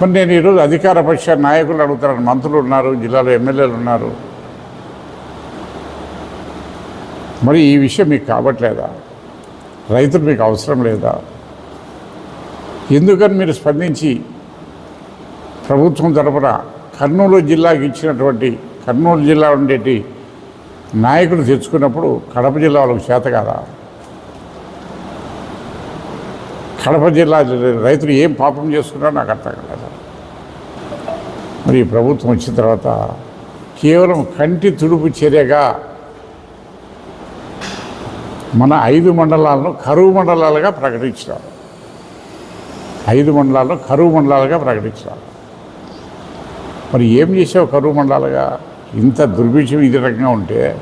మరి నేను ఈరోజు అధికార పక్ష నాయకులు అడుగుతున్నాను. మంత్రులు ఉన్నారు జిల్లాలో ఎమ్మెల్యేలు ఉన్నారు. మరి ఈ విషయం మీకు కావట్లేదా? రైతులు మీకు అవసరం లేదా? ఎందుకని మీరు స్పందించి ప్రభుత్వం తరపున కర్నూలు జిల్లాకి ఇచ్చినటువంటి కర్నూలు జిల్లా ఉండేటి నాయకులు తెచ్చుకున్నప్పుడు కడప జిల్లా వాళ్ళకి చేత కాదా? కడప జిల్లా రైతులు ఏం పాపం చేసుకున్నారో నాకు అర్థం కాలేదు. మరి ప్రభుత్వం వచ్చిన తర్వాత కేవలం కంటి తుడుపు చర్యగా మన ఐదు మండలాలను కరువు మండలాలుగా ప్రకటించినారు. ఐదు మండలాలను కరువు మండలాలుగా ప్రకటించారు మరి ఏం చేసావు కరువు మండలాలుగా? ఇంత దుర్భిక్షం ఇది రకంగా ఉంటే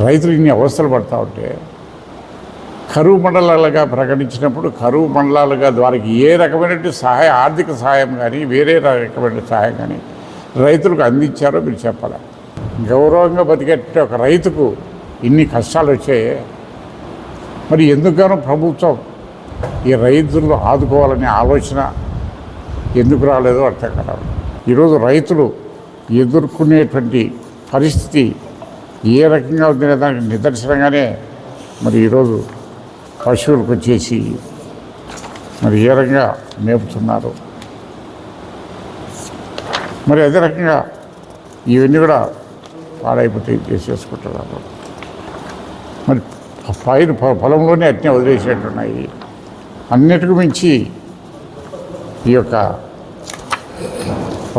రైతులు ఇన్ని అవస్థలు పడతా ఉంటే కరువు మండలాలుగా ప్రకటించినప్పుడు కరువు మండలాలుగా వారికి ఏ రకమైనటువంటి సహాయ ఆర్థిక సహాయం కానీ వేరే రకమైన సహాయం కానీ రైతులకు అందించారో మీరు చెప్పాలి? గౌరవంగా బతికేట ఒక రైతుకు ఇన్ని కష్టాలు వచ్చాయి మరి ఎందుకనో ప్రభుత్వం ఈ రైతులను ఆదుకోవాలనే ఆలోచన ఎందుకు రాలేదో అర్థం కాదు ఈరోజు రైతులు ఎదుర్కొనేటువంటి పరిస్థితి ఏ రకంగా ఉందనే దానికి నిదర్శనంగానే మరి ఈరోజు పశువులకు వచ్చేసి మరి ఏ రకంగా మేపుతున్నారు? మరి అదే రకంగా ఇవన్నీ కూడా పాడైపోతే చేసేసుకుంటున్నారు. మరి పైన పొలంలోనే అట్నే వదిలేసినట్టున్నాయి. అన్నిటికి మించి ఈ యొక్క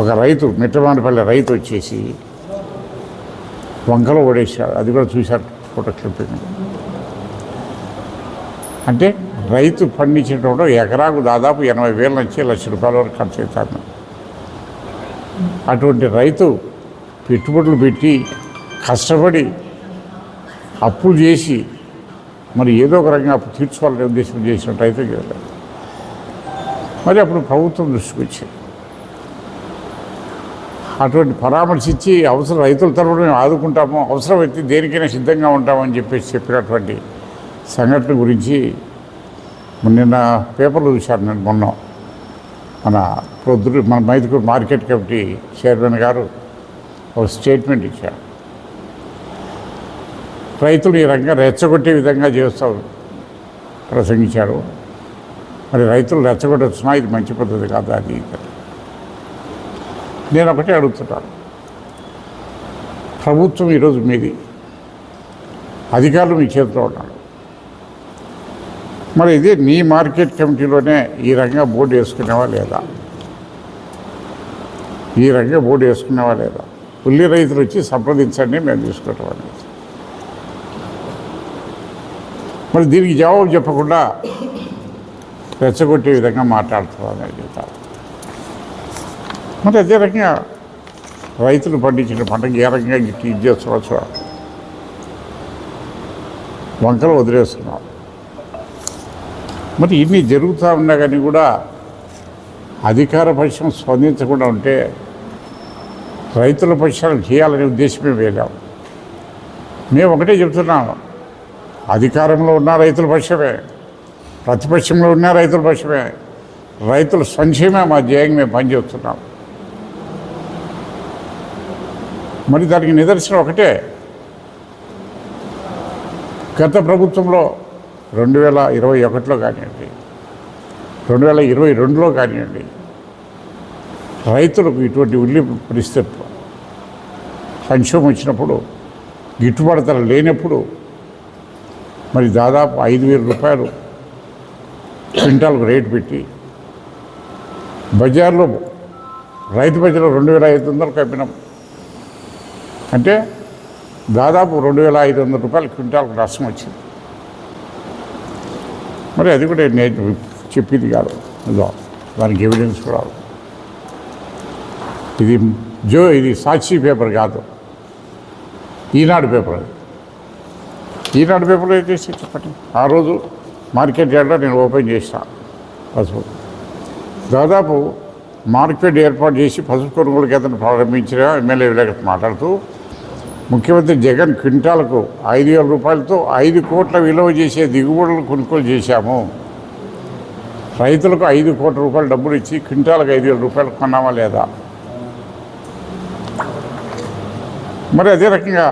ఒక రైతు మిట్టమానపల్లి రైతు వచ్చేసి వంకలో ఓడేశాడు అది కూడా చూశారు ఫోటో క్లిప్పింగ్. అంటే రైతు పండించేటప్పుడు ఎకరాకు దాదాపు ఎనభై వేల నుంచి లక్ష రూపాయల వరకు ఖర్చు అవుతాను అటువంటి రైతు పెట్టుబడులు పెట్టి కష్టపడి అప్పులు చేసి మరి ఏదో ఒక రకంగా అప్పు తీర్చుకోవాలనే ఉద్దేశం చేసినట్టు అయితే కదా మరి అప్పుడు ప్రభుత్వం దృష్టికి వచ్చింది. అటువంటి పరామర్శించి అవసరం రైతుల తరపున మేము ఆదుకుంటాము అవసరమైతే దేనికైనా సిద్ధంగా ఉంటామని చెప్పేసి చెప్పినటువంటి సంఘటన గురించి నిన్న పేపర్లు చూశాను నేను మొన్న. మన ప్రొద్దురు మన మైదుకూరు మార్కెట్ కమిటీ చైర్మన్ గారు ఒక స్టేట్మెంట్ ఇచ్చారు. రైతులు ఈ రంగం రెచ్చగొట్టే విధంగా చేస్తారు ప్రసంగించారు. మరి రైతులు రెచ్చగొట్టొచ్చున్నా ఇది మంచి పద్ధతి కాదు అది? నేను ఒకటే అడుగుతున్నాను. ప్రభుత్వం ఈరోజు మీది. అధికారులు మీ చేతిలో ఉన్నారు. మరి ఇది నీ మార్కెట్ కమిటీలోనే ఈ రకంగా బోర్డు వేసుకునేవా లేదా? ఈ రకంగా బోర్డు వేసుకునేవా లేదా? ఉల్లి రైతులు వచ్చి సంప్రదించండి మేము తీసుకోవటం అనేది మరి దీనికి జవాబు చెప్పకుండా రెచ్చగొట్టే విధంగా మాట్లాడుతున్నారని చెప్తారు మరి అదే రకంగా రైతులు పండించిన పంటకి ఏ రకంగా గిట్టి ఇది చేసుకోవచ్చు వంకలు వదిలేస్తున్నారు మరి ఇన్ని జరుగుతూ ఉన్నా కానీ కూడా అధికార పక్షం స్పందించకుండా ఉంటే రైతుల పక్షాలు చేయాలనే ఉద్దేశమే వేలాం మేము ఒకటే చెప్తున్నాం. అధికారంలో ఉన్న రైతుల పక్షమే ప్రతిపక్షంలో ఉన్న రైతుల పక్షమే రైతుల సంక్షేమే మా ధ్యేయంగా మేము పనిచేస్తున్నాం. మరి దానికి నిదర్శనం ఒకటే. గత ప్రభుత్వంలో రెండు వేల ఇరవై ఒకటిలో కానివ్వండి రెండు వేల ఇరవై రెండులో కానివ్వండి రైతులకు ఇటువంటి ఉల్లి పరిస్థితి సంక్షోభం వచ్చినప్పుడు గిట్టుబాటు ధర లేనప్పుడు మరి దాదాపు ఐదు వేల రూపాయలు క్వింటాల్కు రేటు పెట్టి బజార్లో రైతు బజార్లో రెండు వేల ఐదు వందలు కప్పినాం అంటే దాదాపు రెండు వేల ఐదు వందల రూపాయలు క్వింటాల్కు నష్టం వచ్చింది. మరి అది కూడా నేను చెప్పింది కాదు. ఇదో దానికి ఎవిడెన్స్ కూడా ఇది జో ఇది సాక్షి పేపర్ కాదు. ఈనాడు పేపర్ అది. ఈనాడు పేపర్లో ఏం చేసి చెప్పండి? ఆ రోజు మార్కెట్ యార్డ్లో నేను ఓపెన్ చేసిన పసుపు. దాదాపు మార్కెట్ ఏర్పాటు చేసి పసుపు కొనుగోలు కేంద్రం ప్రారంభించిన ఎమ్మెల్యే విలేకరు మాట్లాడుతూ ముఖ్యమంత్రి జగన్ క్వింటాలకు ఐదు వేల రూపాయలతో ఐదు కోట్ల విలువ చేసే దిగుబడులు కొనుగోలు చేశాము. రైతులకు ఐదు కోట్ల రూపాయలు డబ్బులు ఇచ్చి క్వింటాలకు ఐదు వేల రూపాయలు కొన్నామా లేదా? మరి అదే రకంగా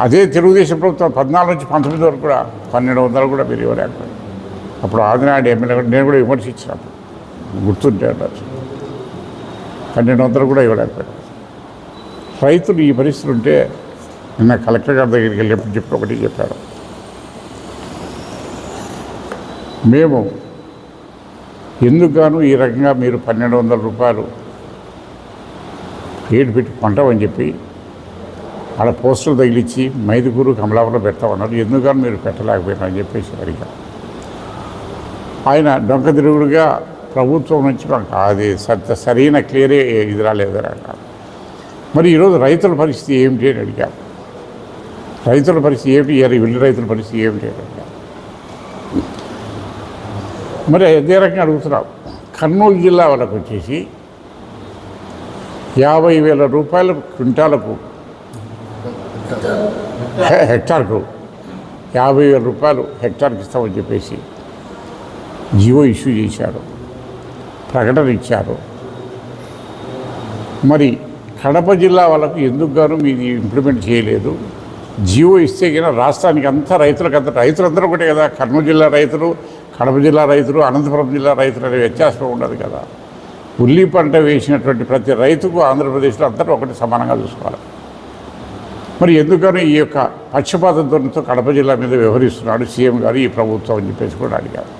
అదే తెలుగుదేశం ప్రభుత్వం పద్నాలుగు నుంచి పంతొమ్మిది వరకు కూడా పన్నెండు వందలు కూడా మీరు ఇవ్వలేకపోయింది అప్పుడు ఆదినాడు ఎమ్మెల్యే నేను కూడా విమర్శించాను గుర్తుంటే పన్నెండు వందలు కూడా ఇవ్వలేకపోయాడు రైతులు ఈ పరిస్థితులు ఉంటే నిన్న కలెక్టర్ గారి దగ్గరికి వెళ్ళినప్పుడు చెప్పి ఒకటి చెప్పారు. మేము ఎందుకు ఈ రకంగా మీరు పన్నెండు వందల రూపాయలు రేటు పెట్టి కొంటామని చెప్పి ఆడ పోస్టులు తగిలిచ్చి మైదుకూరు కమలాపురం పెడతామన్నారు. ఎందుకు మీరు పెట్టలేకపోయినారని చెప్పేసి అడిగాం ఆయన డొంక తిరుగుడుగా ప్రభుత్వం నుంచి మాకు అది సరైన క్లియరే ఇది రాలేదని అన్నారు. మరి ఈరోజు రైతుల పరిస్థితి ఏమిటి అని అడిగారు. రైతుల పరిస్థితి ఏమిటి? ఈ వెళ్ళి రైతుల పరిస్థితి ఏమిటి అని అడిగారు. మరి అదే రకంగా అడుగుతున్నాం. కర్నూలు జిల్లా వాళ్ళకు వచ్చేసి యాభై వేల రూపాయల క్వింటాలకు హెక్టార్కు యాభై వేల రూపాయలు హెక్టార్కి ఇస్తామని చెప్పేసి జియో ఇష్యూ చేశారు. ప్రకటన ఇచ్చారు. మరి కడప జిల్లా వాళ్ళకు ఎందుకు గాను మీది ఇంప్లిమెంట్ చేయలేదు? జియో ఇస్తే కన్నా రాష్ట్రానికి అంతా రైతులకు అంత రైతులందరూ ఒకటే కదా. కర్నూలు జిల్లా రైతులు కడప జిల్లా రైతులు అనంతపురం జిల్లా రైతులు అనే వ్యత్యాసం ఉండదు కదా. ఉల్లి పంట వేసినటువంటి ప్రతి రైతుకు ఆంధ్రప్రదేశ్లో అందరూ ఒకటి సమానంగా చూసుకోవాలి. మరి ఎందుకని ఈ యొక్క పక్షపాత ధోరణితో కడప జిల్లా మీద వ్యవహరిస్తున్నాడు సీఎం గారు ఈ ప్రభుత్వం అని చెప్పేసి కూడా అడిగారు.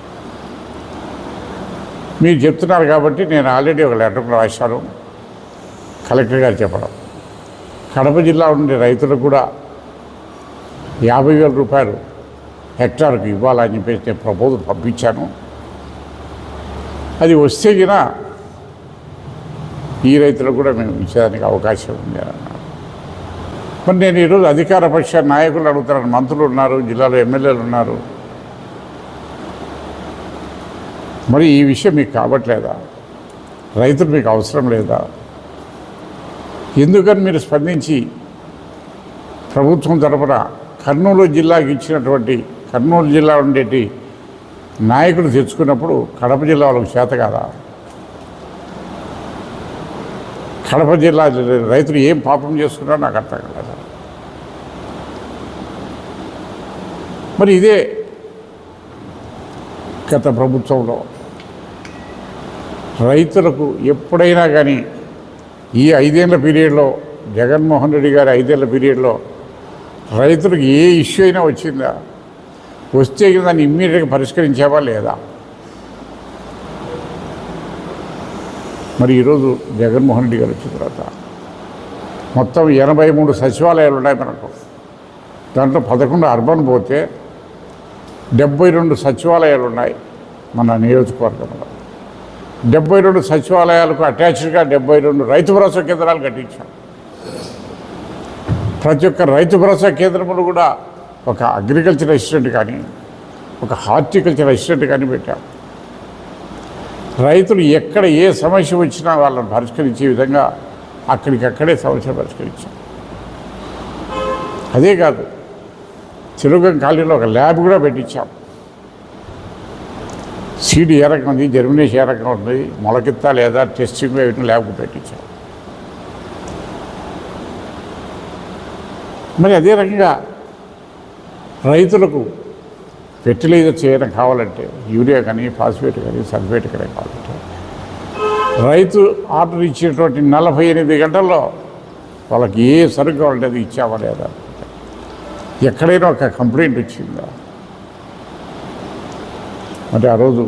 మీరు చెప్తున్నారు కాబట్టి నేను ఆల్రెడీ ఒక లెటర్ రాశాను. కలెక్టర్ గారు చెప్పడం. కడప జిల్లా ఉండే రైతులకు కూడా యాభై వేల రూపాయలు హెక్టార్కి ఇవ్వాలని చెప్పేసి నేను ప్రపోజల్ పంపించాను. అది వస్తే గిన ఈ రైతులకు కూడా మేము ఇచ్చేదానికి అవకాశం ఉంది అని అన్నారు. మరి నేను ఈరోజు అధికార పక్ష నాయకులు అడుగుతున్నాను మంత్రులు ఉన్నారు జిల్లాలో ఎమ్మెల్యేలు ఉన్నారు. మరి ఈ విషయం మీకు కావట్లేదా? రైతులు మీకు అవసరం లేదా? ఎందుకని మీరు స్పందించి ప్రభుత్వం తరపున కర్నూలు జిల్లాకి ఇచ్చినటువంటి కర్నూలు జిల్లా ఉండేటి నాయకుడు తెచ్చుకున్నప్పుడు కడప జిల్లా వాళ్ళకి చేత కాదా? కడప జిల్లా రైతులు ఏం పాపం చేసుకున్నారో నాకు అర్థం కాదు మరి ఇదే గత ప్రభుత్వంలో రైతులకు ఎప్పుడైనా కానీ ఈ ఐదేళ్ళ పీరియడ్లో జగన్మోహన్ రెడ్డి గారి ఐదేళ్ళ పీరియడ్లో రైతులకు ఏ ఇష్యూ అయినా వచ్చిందా? వస్తే దాన్ని ఇమ్మీడియట్గా పరిష్కరించావా లేదా? మరి ఈరోజు జగన్మోహన్ రెడ్డి గారు వచ్చిన తర్వాత మొత్తం ఎనభై మూడు సచివాలయాలు ఉన్నాయి మనకు. దాంట్లో పదకొండు అర్బన్ పోతే డెబ్బై రెండు సచివాలయాలు ఉన్నాయి మన నియోజకవర్గంలో. డెబ్బై రెండు సచివాలయాలకు అటాచ్డ్గా డెబ్బై రెండు రైతు భరోసా కేంద్రాలు కట్టించాం. ప్రతి ఒక్క రైతు భరోసా కేంద్రంలో కూడా ఒక అగ్రికల్చర్ అసిస్టెంట్ కానీ ఒక హార్టికల్చర్ అసిస్టెంట్ కానీ పెట్టాం. రైతులు ఎక్కడ ఏ సమస్య వచ్చినా వాళ్ళని పరిష్కరించే విధంగా అక్కడికక్కడే సమస్య పరిష్కరించాం. అదే కాదు చిరుగం కాలనీలో ఒక ల్యాబ్ కూడా పెట్టించాం. సీడ్ ఏ రకం ఉంది జర్మినేషన్ ఏ రకం ఉంది మొలకెత్తా లేదా టెస్టింగ్ వేయటం ల్యాబ్కు పెట్టించాం. మరి అదే రకంగా రైతులకు ఫెర్టిలైజర్ చేయడం కావాలంటే యూరియా కానీ ఫాస్ఫేట్ కానీ సల్ఫేట్ కానీ కావాలంటే రైతు ఆర్డర్ ఇచ్చినటువంటి నలభై ఎనిమిది గంటల్లో వాళ్ళకి ఏ సరుకు కావాలంటే అది ఇచ్చావా లేదా? ఎక్కడైనా ఒక కంప్లైంట్ వచ్చిందా? అంటే ఆ రోజు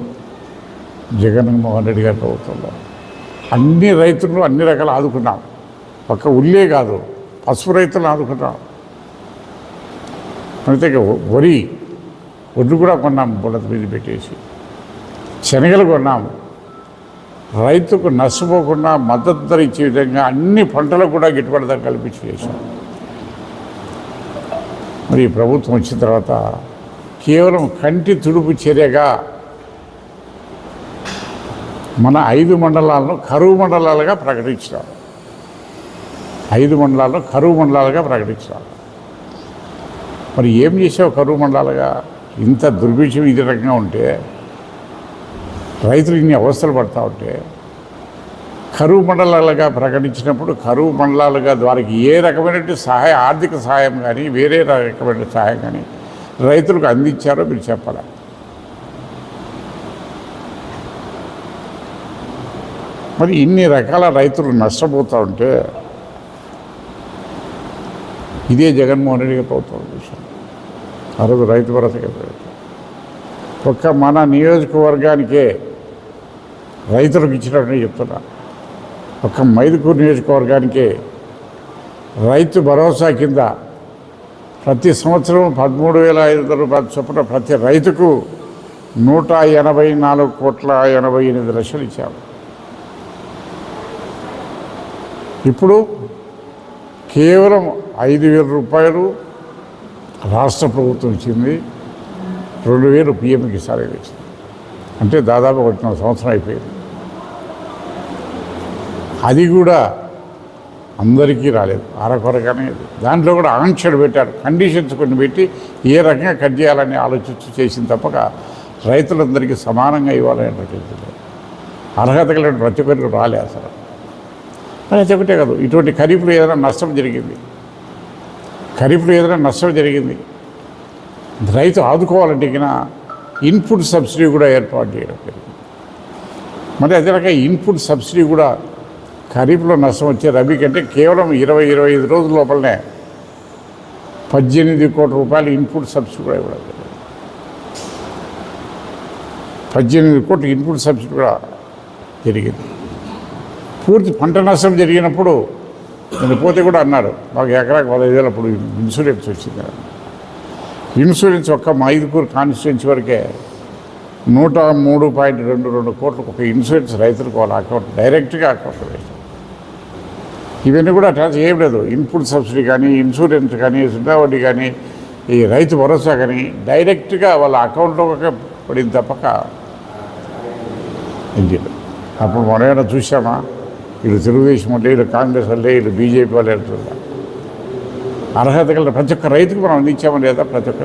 జగన్మోహన్ రెడ్డి గారి ప్రభుత్వంలో అన్ని రైతులను అన్ని రకాలు ఆదుకున్నాం. ఒక్క ఉల్లే కాదు పసుపు రైతులను ఆదుకున్నాం. అయితే వరి ఒడ్లు కూడా కొన్నాం బుల్లత మీద పెట్టేసి. శనగలు కొన్నాము రైతుకు నష్టపోకుండా మద్దతు ధర ఇచ్చే విధంగా అన్ని పంటలకు కూడా గిట్టుబాటు ధర కల్పించి చేశాం. మరి ప్రభుత్వం వచ్చిన తర్వాత కేవలం కంటి తుడుపు చర్యగా మన ఐదు మండలాలను కరువు మండలాలుగా ప్రకటించాం ఐదు మండలాలను కరువు మండలాలుగా ప్రకటించాం మరి ఏం చేసావు కరువు మండలాలుగా? ఇంత దుర్భిక్షం ఇది రకంగా ఉంటే రైతులు ఇన్ని అవస్థలు పడతా ఉంటే కరువు మండలాలుగా ప్రకటించినప్పుడు కరువు మండలాలుగా వారికి ఏ రకమైనటువంటి సహాయ ఆర్థిక సహాయం కానీ వేరే రకమైన సహాయం కానీ రైతులకు అందించారో మీరు చెప్పాలి? మరి ఇన్ని రకాల రైతులు నష్టపోతూ ఉంటే ఇదే జగన్మోహన్ రెడ్డి గారి ప్రభుత్వం విషయం ఆ రోజు రైతు భరోసా కేంద్రం. ఒక్క మన నియోజకవర్గానికే రైతులకు ఇచ్చినట్టు చెప్తున్నా. ఒక్క మైదుకూరు నియోజకవర్గానికే రైతు భరోసా కింద ప్రతి సంవత్సరం పదమూడు వేల ఐదు వందల రూపాయలు చొప్పున ప్రతి రైతుకు నూట ఎనభై నాలుగు కోట్ల ఎనభై ఎనిమిది లక్షలు ఇచ్చాము ఇప్పుడు కేవలం ఐదు వేల రూపాయలు రాష్ట్ర ప్రభుత్వం ఇచ్చింది. రెండు వేలు పిఎం కిసాన్ ఇచ్చింది అంటే దాదాపు ఒకటిన్నర సంవత్సరం అయిపోయింది. అది కూడా అందరికీ రాలేదు. అరకొరగానే దాంట్లో కూడా ఆంక్షలు పెట్టారు. కండిషన్స్ కొన్ని పెట్టి ఏ రకంగా కట్ చేయాలని ఆలోచించి చేసిన తప్పక రైతులందరికీ సమానంగా ఇవ్వాలని అర్హత కలిగిన ప్రతి ఒక్కరికి రాలే అసలు. అది ఒకటే కాదు. ఇటువంటి ఖరీఫ్లో ఏదైనా నష్టం జరిగింది. ఖరీఫ్లో ఏదైనా నష్టం జరిగింది. రైతు ఆదుకోవాలంటే ఇన్పుట్ సబ్సిడీ కూడా ఏర్పాటు చేయడం జరిగింది. మరి అదే రకంగా ఇన్పుట్ సబ్సిడీ కూడా ఖరీఫ్లో నష్టం వచ్చే రబీ కంటే కేవలం ఇరవై ఇరవై ఐదు రోజుల లోపలనే పద్దెనిమిది కోట్ల రూపాయలు ఇన్పుట్ సబ్సిడీ కూడా ఇవ్వడం జరిగింది. పద్దెనిమిది కోట్ల ఇన్పుట్ సబ్సిడీ కూడా జరిగింది. పూర్తి పంట నష్టం జరిగినప్పుడు నేను పోతే కూడా అన్నారు. మాకు ఎకరాకు పదహైదు వేలు అప్పుడు ఇన్సూరెన్స్ వచ్చింది. కదా. ఇన్సూరెన్స్ ఒక్క మైదుకూరు కాన్స్టిట్యున్సీ వరకే నూట మూడు పాయింట్ రెండు రెండు కోట్లకు ఒక ఇన్సూరెన్స్ రైతులకు వాళ్ళ అకౌంట్ డైరెక్ట్గా అకౌంట్ వేశారు. ఇవన్నీ కూడా అటాచ్ ఏం లేదు. ఇన్పుట్ సబ్సిడీ కానీ ఇన్సూరెన్స్ కానీ సున్నా వడ్డీ కానీ ఈ రైతు భరోసా కానీ డైరెక్ట్గా వాళ్ళ అకౌంట్లోకి పడింది తప్పక. ఇంజిన్ అప్పుడు మనం ఏమైనా చూసామా వీళ్ళు తెలుగుదేశం వాళ్ళే వీళ్ళు కాంగ్రెస్ వాళ్ళే వీళ్ళు బీజేపీ వాళ్ళు అంటున్నారు. అర్హత కలిగిన ప్రతి ఒక్క రైతుకు మనం అందించామా లేదా? ప్రతి ఒక్క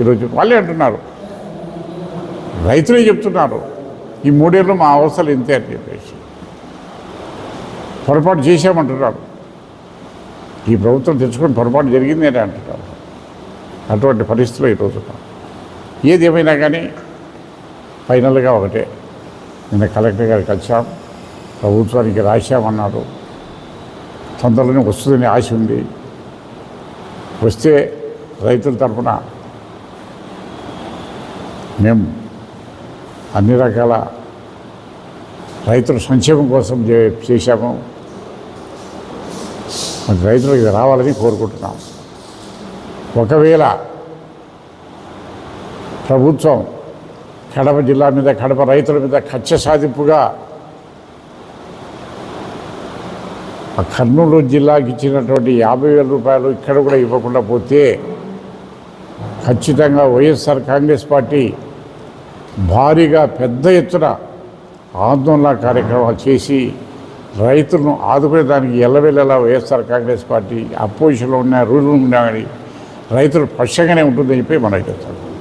ఈరోజు వాళ్ళే అంటున్నారు. రైతులే చెప్తున్నారు. ఈ మూడేళ్ళు మా అవసరాలు ఇంతే అని చెప్పేసి. పొరపాటు చేశామంటున్నారు. ఈ ప్రభుత్వం తెచ్చుకొని పొరపాటు జరిగింది అని అంటున్నారు. అటువంటి పరిస్థితులు ఈరోజు ఏది ఏమైనా కానీ ఫైనల్గా ఒకటే. నిన్న కలెక్టర్ గారికి వచ్చాము ప్రభుత్వానికి రాశామన్నారు తొందరలోనే వస్తుందని ఆశ ఉంది. వస్తే రైతుల తరఫున మేము అన్ని రకాల రైతుల సంక్షేమం కోసం చే- చేశాము. మరి రైతులకు ఇది రావాలని కోరుకుంటున్నాం. ఒకవేళ ప్రభుత్వం కడప జిల్లా మీద కడప రైతుల మీద కక్ష సాధింపుగా ఆ కర్నూలు జిల్లాకి ఇచ్చినటువంటి యాభై వేల రూపాయలు ఇక్కడ కూడా ఇవ్వకుండా పోతే ఖచ్చితంగా వైఎస్ఆర్ కాంగ్రెస్ పార్టీ భారీగా పెద్ద ఎత్తున ఆందోళన కార్యక్రమాలు చేసి రైతులను ఆదుకునే దానికి ఎల్లవెల్లలా వైఎస్ఆర్ కాంగ్రెస్ పార్టీ అపోజిషన్లో ఉన్న రూల్ ఉన్నా కానీ రైతులు పక్షంగానే ఉంటుందని చెప్పి మనం చెప్తాం